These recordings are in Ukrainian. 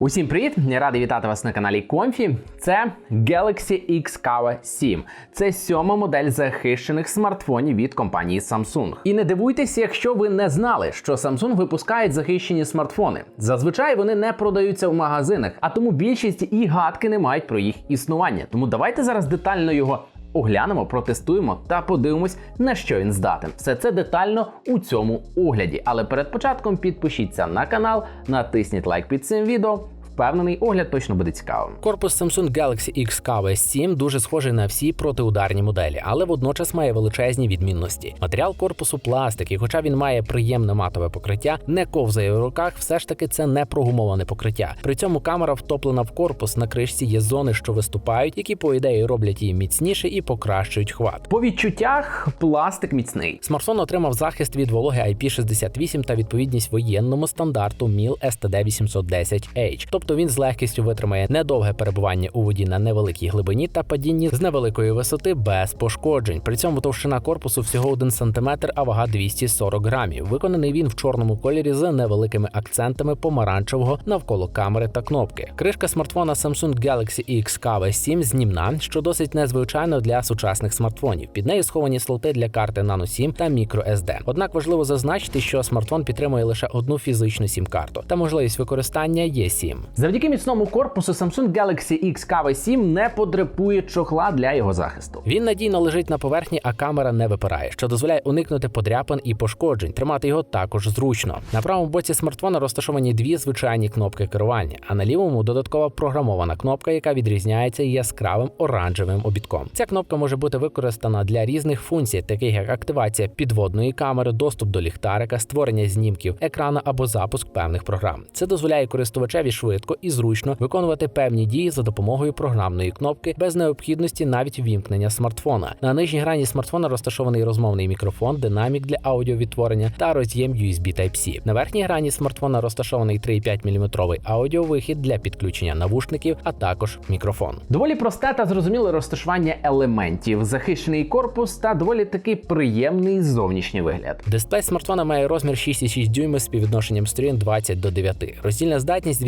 Усім привіт! Я радий вітати вас на каналі Комфі. Це Galaxy X Kava 7. Це сьома модель захищених смартфонів від компанії Samsung. І не дивуйтесь, якщо ви не знали, що Samsung випускають захищені смартфони. Зазвичай вони не продаються в магазинах, а тому більшість і гадки не мають про їх існування. Тому давайте зараз детально його оглянемо, протестуємо та подивимось, на що він здатен. Все це детально у цьому огляді. Але перед початком підпишіться на канал, натисніть лайк під цим відео. Впевнений, огляд точно буде цікавим. Корпус Samsung Galaxy X Kava 7 дуже схожий на всі протиударні моделі, але водночас має величезні відмінності. Матеріал корпусу пластик, і хоча він має приємне матове покриття, не ковзає в руках, все ж таки це не прогумоване покриття. При цьому камера втоплена в корпус. На кришці є зони, що виступають, які по ідеї роблять її міцніше і покращують хват. По відчуттях пластик міцний. Смартфон отримав захист від вологи IP68 та відповідність воєнному стандарту MIL STD810H. Тобто він з легкістю витримає недовге перебування у воді на невеликій глибині та падінні з невеликої висоти без пошкоджень. При цьому товщина корпусу всього 1 см, а вага 240 грамів. Виконаний він в чорному кольорі з невеликими акцентами помаранчевого навколо камери та кнопки. Кришка смартфона Samsung Galaxy X Kava 7 знімна, що досить незвичайно для сучасних смартфонів. Під нею сховані слоти для карти Nano 7 та microSD. Однак важливо зазначити, що смартфон підтримує лише одну фізичну сім-карту та можливість використання є 7 Завдяки міцному корпусу Samsung Galaxy X Kava 7 не потребує чохла для його захисту. Він надійно лежить на поверхні, а камера не випирає, що дозволяє уникнути подряпин і пошкоджень. Тримати його також зручно. На правому боці смартфона розташовані дві звичайні кнопки керування, а на лівому додаткова програмована кнопка, яка відрізняється яскравим оранжевим обідком. Ця кнопка може бути використана для різних функцій, таких як активація підводної камери, доступ до ліхтарика, створення знімків екрана або запуск певних програм. Це дозволяє користувачеві швидко і зручно виконувати певні дії за допомогою програмної кнопки без необхідності навіть вімкнення смартфона. На нижній грані смартфона розташований розмовний мікрофон, динамік для аудіовідтворення та роз'єм USB Type-C. На верхній грані смартфона розташований 3,5 мм аудіовихід для підключення навушників, а також мікрофон. Доволі просте та зрозуміле розташування елементів, захищений корпус та доволі такий приємний зовнішній вигляд. Дисплей смартфона має розмір 6,6 дюйма з співвідношенням сторін 20 до 9. Роздільна здатність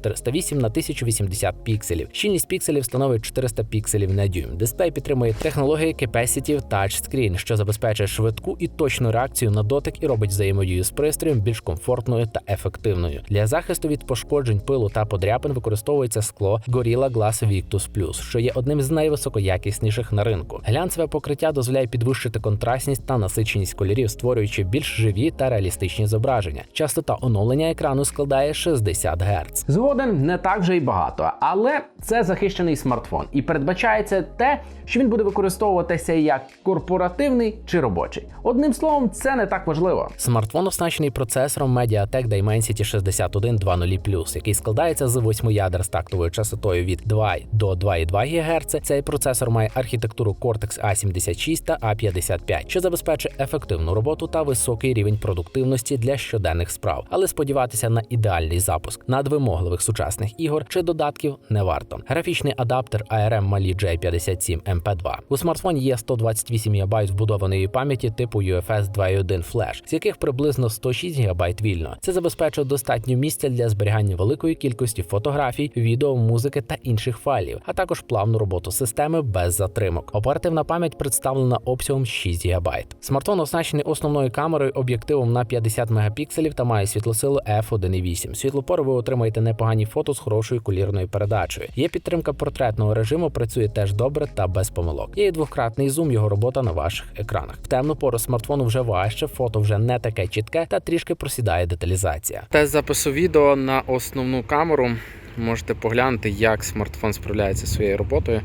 2408 на 1080 пікселів. Щільність пікселів становить 400 пікселів на дюйм. Дисплей підтримує технології Capacitive Touchscreen, що забезпечує швидку і точну реакцію на дотик і робить взаємодію з пристроєм більш комфортною та ефективною. Для захисту від пошкоджень пилу та подряпин використовується скло Gorilla Glass Victus Plus, що є одним з найвисокоякісніших на ринку. Глянцеве покриття дозволяє підвищити контрастність та насиченість кольорів, створюючи більш живі та реалістичні зображення. Частота оновлення екрану складає 60 Гц. Згоден не так вже й багато, але це захищений смартфон, і передбачається те, що він буде використовуватися як корпоративний чи робочий. Одним словом, це не так важливо. Смартфон оснащений процесором MediaTek Dimensity 6120+, який складається з 8 ядер з тактовою частотою від 2 до 2,2 ГГц. Цей процесор має архітектуру Cortex A76 та A55, що забезпечує ефективну роботу та високий рівень продуктивності для щоденних справ. Але сподіватися на ідеальний запуск надвимогливих сучасних ігор чи додатків не варто. Графічний адаптер ARM Mali J57 MP2. У смартфоні є 128 ГБ вбудованої пам'яті типу UFS 2.1 Flash, з яких приблизно 106 ГБ вільно. Це забезпечує достатньо місця для зберігання великої кількості фотографій, відео, музики та інших файлів, а також плавну роботу системи без затримок. Оперативна пам'ять представлена обсягом 6 ГБ. Смартфон оснащений основною камерою об'єктивом на 50 мегапікселів та має світлосилу f1.8. Світлопору ви отримаєте непогані фото з хорошою колірною передачею. Є підтримка портретного режиму, працює теж добре та без помилок. Є і двократний зум, його робота на ваших екранах. В темну пору смартфону вже важче, фото вже не таке чітке та трішки просідає деталізація. Тест запису відео на основну камеру. Можете поглянути, як смартфон справляється зі своєю роботою.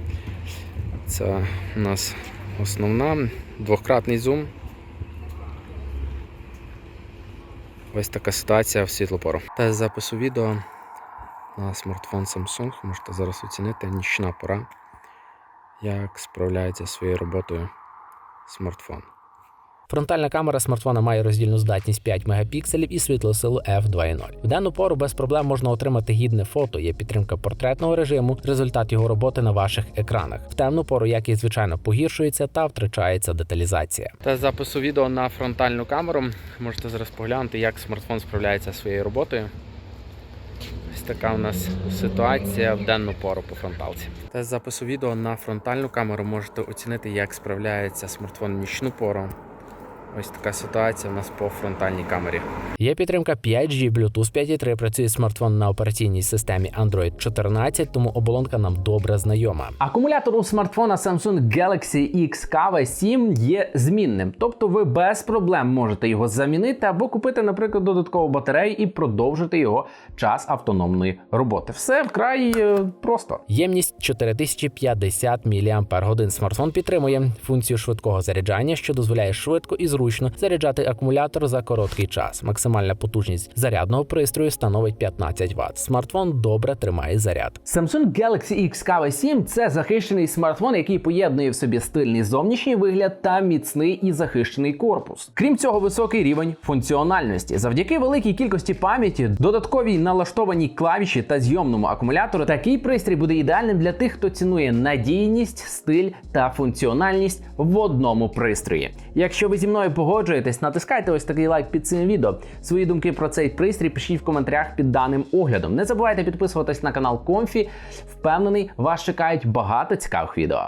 Це у нас основна, двократний зум. Ось така ситуація в світлопору. Тест запису відео на смартфон Samsung. Можете зараз оцінити нічна пора, як справляється своєю роботою смартфон. Фронтальна камера смартфона має роздільну здатність 5 мегапікселів і світлосилу f2.0. В денну пору без проблем можна отримати гідне фото. Є підтримка портретного режиму, результат його роботи на ваших екранах. В темну пору, як і звичайно, погіршується та втрачається деталізація. Тест запису відео на фронтальну камеру. Можете зараз поглянути, як смартфон справляється зі своєю роботою. Така у нас ситуація в денну пору по фронталці. Тест запису відео на фронтальну камеру можете оцінити, як справляється смартфон в нічну пору. Ось така ситуація у нас по фронтальній камері. Є підтримка 5G, Bluetooth 5.3, працює смартфон на операційній системі Android 14, тому оболонка нам добре знайома. Акумулятор у смартфона Samsung Galaxy X Kava 7 є змінним, тобто ви без проблем можете його замінити або купити, наприклад, додаткову батарею і продовжити його час автономної роботи. Все вкрай е, просто. Ємність 4050 мАч. Смартфон підтримує функцію швидкого заряджання, що дозволяє швидко і зручно заряджати акумулятор за короткий час. Максимальна потужність зарядного пристрою становить 15 Вт. Смартфон добре тримає заряд. Samsung Galaxy X Kava 7 це захищений смартфон, який поєднує в собі стильний зовнішній вигляд та міцний і захищений корпус. Крім цього, високий рівень функціональності. Завдяки великій кількості пам'яті, додатковій налаштованій клавіші та зйомному акумулятору, такий пристрій буде ідеальним для тих, хто цінує надійність, стиль та функціональність в одному пристрої. Якщо ви зі погоджуєтесь, натискайте ось такий лайк під цим відео. Свої думки про цей пристрій пишіть в коментарях під даним оглядом. Не забувайте підписуватись на канал Комфі. Впевнений, вас чекають багато цікавих відео.